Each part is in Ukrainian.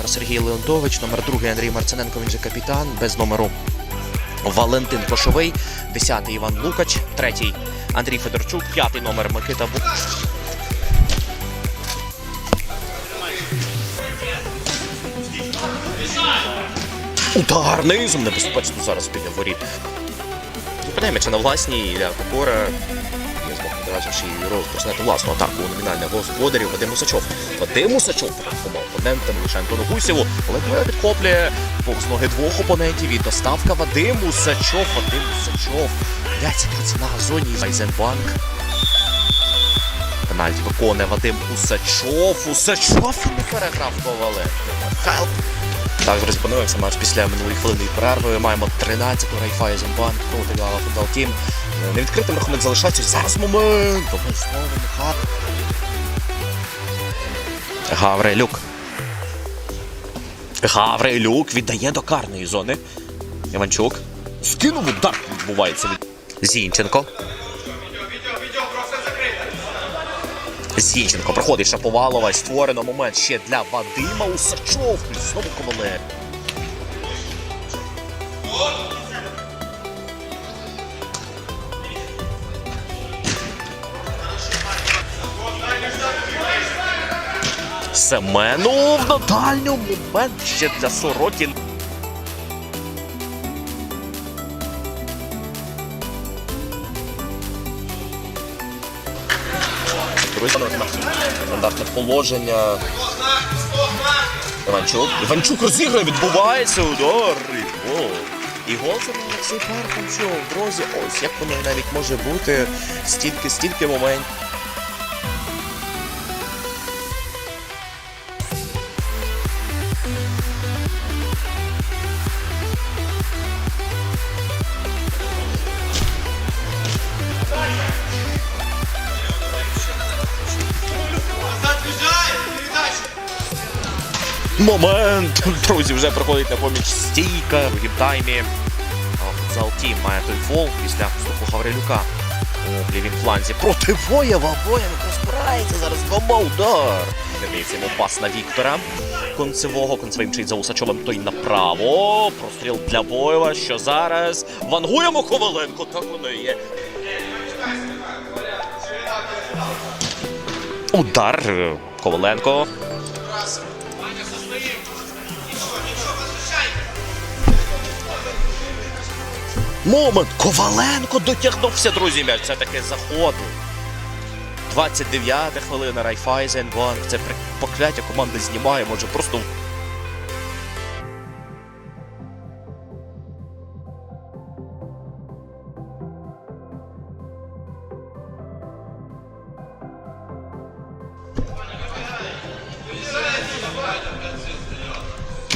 номер Сергій Леонтович, номер другий Андрій Марциненко, він же капітан, без номеру Валентин Кошовий, десятий Іван Лукач, третій Андрій Федорчук, п'ятий номер Микита Бу. Удар небезпечно зараз біля воріт. Зупиняє м'яча на власній Ілля Кокора. Одразу і розпочинати власну атаку у номінальних господарів Вадим Усачов. Вадим Усачов допомагав опонентам лише Антону Гусєву, але підхоплює бок з ноги двох опонентів і доставка Вадим Усачов. Вадим Усачов. Яйця друзі на газоні Айзенбанк. Пенальті виконує Вадим Усачов. Усачов не переграв Ковалев. Хелп. Так, друзі, матч після минулої хвилини перерви. Маємо 13-ту Райфайзенбанк проти Гала Футбол Тім. Невідкритим рахунок залишається. Зараз момент. Гаврилюк. Гаврилюк віддає до карної зони. Іванчук. Скинув удар. Відбувається від Зінченко. Зінченко проходить Шаповалова. Створено момент ще для Вадима Усачов. Знову ковалер. Семенов на дальньому момент ще для Сорокін. Стандартне положення. Іванчук. Іванчук розіграє, відбувається удар. І гол. Це Олексій Пархомчов. Друзі, ось як воно навіть може бути. Стільки, стільки моментів. Момент! Друзі, вже проходить на поміч стійка в гімтаймі. Футзал Тім має той фол після вступу Гаврилюка у лівім фланзі проти Боєва. Боєв розбирається зараз двома удар. Дивіться йому пас на Віктора Концевого. Концевий мчить за Усачовим, той направо. Простріл для Боєва, що зараз вангуємо Коваленко. Так воно є. Удар е, Коваленко. Момент! Коваленко дотягнувся, друзі, м'яч. Це таки заходу. 29 хвилина Райфайзен Банк. Це покляття команди знімає, може просто.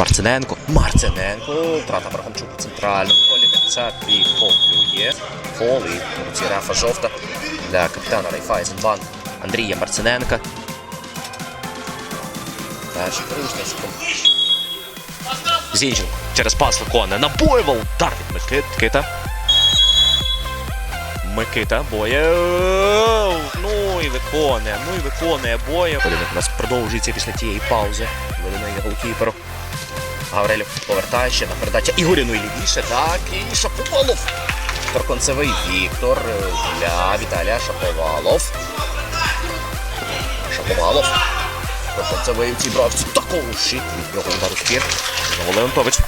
Марциненко. Марциненко. Центральному полі м'яча. І поплює. Фол і руці Рафа жовта для капітана Райфайзенбанк Андрія Марциненка. Перший порушний Зінченко через пас виконує на Боєва. Удар від Микит. Кита. Микита Боєв. Ну і виконує. Ну і виконує Боєв. Поєдинок у нас продовжується після тієї паузи. Виданої голкіперу. Гаврилів повертає ще на передача Ігоріну і лівіше. Так, і Шаповалов. Віктор Віктор для Віталія Шаповалов. Шаповалов. Віктор у в цій бравці. Також від нього удару шкір. Волентович.